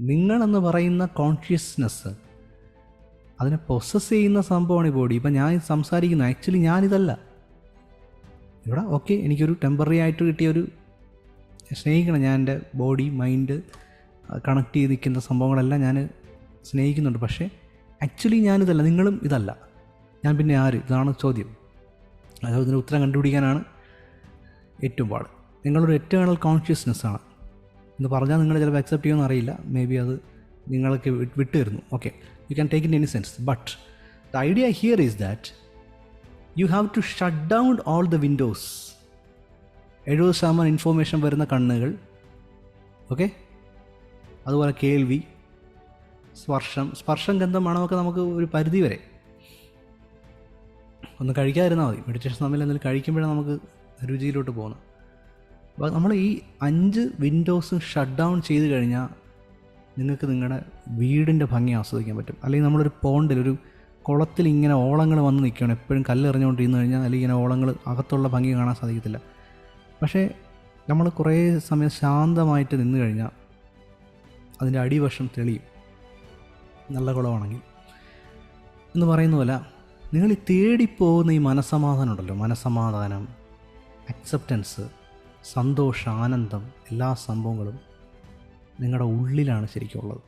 നിങ്ങളെന്ന് പറയുന്ന കോൺഷ്യസ്നെസ് അതിനെ പ്രൊസസ്സ് ചെയ്യുന്ന സംഭവമാണ് ഈ ബോഡി ഇപ്പം ഞാൻ സംസാരിക്കുന്നത് ആക്ച്വലി ഞാനിതല്ല. ഇവിടെ ഓക്കെ എനിക്കൊരു ടെമ്പററി ആയിട്ട് കിട്ടിയ ഒരു സ്നേഹിക്കണം. ഞാൻ എന്റെ ബോഡി മൈൻഡ് കണക്ട് ചെയ്ത് നിൽക്കുന്ന സംഭവങ്ങളെല്ലാം ഞാൻ സ്നേഹിക്കുന്നുണ്ട്. പക്ഷേ ആക്ച്വലി ഞാനിതല്ല നിങ്ങളും ഇതല്ല. ഞാൻ പിന്നെ ആര്? ഇതാണ് ചോദ്യം. അതായത് ഇതിന്റെ ഉത്തരം കണ്ടുപിടിക്കാനാണ് ഏറ്റവും പാട്. നിങ്ങളൊരു എറ്റേണൽ കോൺഷ്യസ്നെസ് ആണ്. എന്ന് പറഞ്ഞാൽ നിങ്ങൾ ചിലപ്പോൾ അക്സെപ്റ്റ് ചെയ്യുമെന്ന് അറിയില്ല. മേ ബി അത് നിങ്ങൾക്ക് വിട്ടു തരുന്നു okay you can take in any sense but the idea here is that you have to shut down all the windows എഴുപത് ശതമാനം ഇൻഫോർമേഷൻ വരുന്ന കണ്ണുകൾ. ഓക്കെ അതുപോലെ കേൾവി സ്പർശം സ്പർശം ഗന്ധം മണമൊക്കെ നമുക്ക് ഒരു പരിധി വരെ. ഒന്ന് കഴിക്കാതിരുന്നാൽ മതി. മെഡിറ്റേഷൻ തമ്മിൽ എന്തെങ്കിലും കഴിക്കുമ്പോഴാണ് നമുക്ക് രുചിയിലോട്ട് പോകുന്നത്. നമ്മൾ ഈ അഞ്ച് വിൻഡോസ് ഷട്ട് ഡൗൺ ചെയ്ത് കഴിഞ്ഞാൽ നിങ്ങൾക്ക് നിങ്ങളുടെ വീടിന്റെ ഭംഗി ആസ്വദിക്കാൻ പറ്റും. അല്ലെങ്കിൽ നമ്മളൊരു പോണ്ടിൽ ഒരു കുളത്തിൽ ഇങ്ങനെ ഓളങ്ങൾ വന്ന് നിൽക്കുകയാണ്. എപ്പോഴും കല്ലെറിഞ്ഞുകൊണ്ടിരുന്ന് കഴിഞ്ഞാൽ അല്ലെങ്കിൽ ഇങ്ങനെ ഓളങ്ങൾ അകത്തുള്ള ഭംഗി കാണാൻ സാധിക്കത്തില്ല. പക്ഷേ നമ്മൾ കുറേ സമയം ശാന്തമായിട്ട് നിന്ന് കഴിഞ്ഞാൽ അതിന്റെ അടിവശം തെളിയും. നല്ല കുളമാണെങ്കിൽ. എന്ന് പറയുന്ന പോലെ നിങ്ങൾ ഈ തേടിപ്പോകുന്ന ഈ മനസമാധാനം ഉണ്ടല്ലോ. മനസമാധാനം അക്സെപ്റ്റൻസ് സന്തോഷം ആനന്ദം എല്ലാ സംഭവങ്ങളും നിങ്ങളുടെ ഉള്ളിലാണ് ശരിക്കും ഉള്ളത്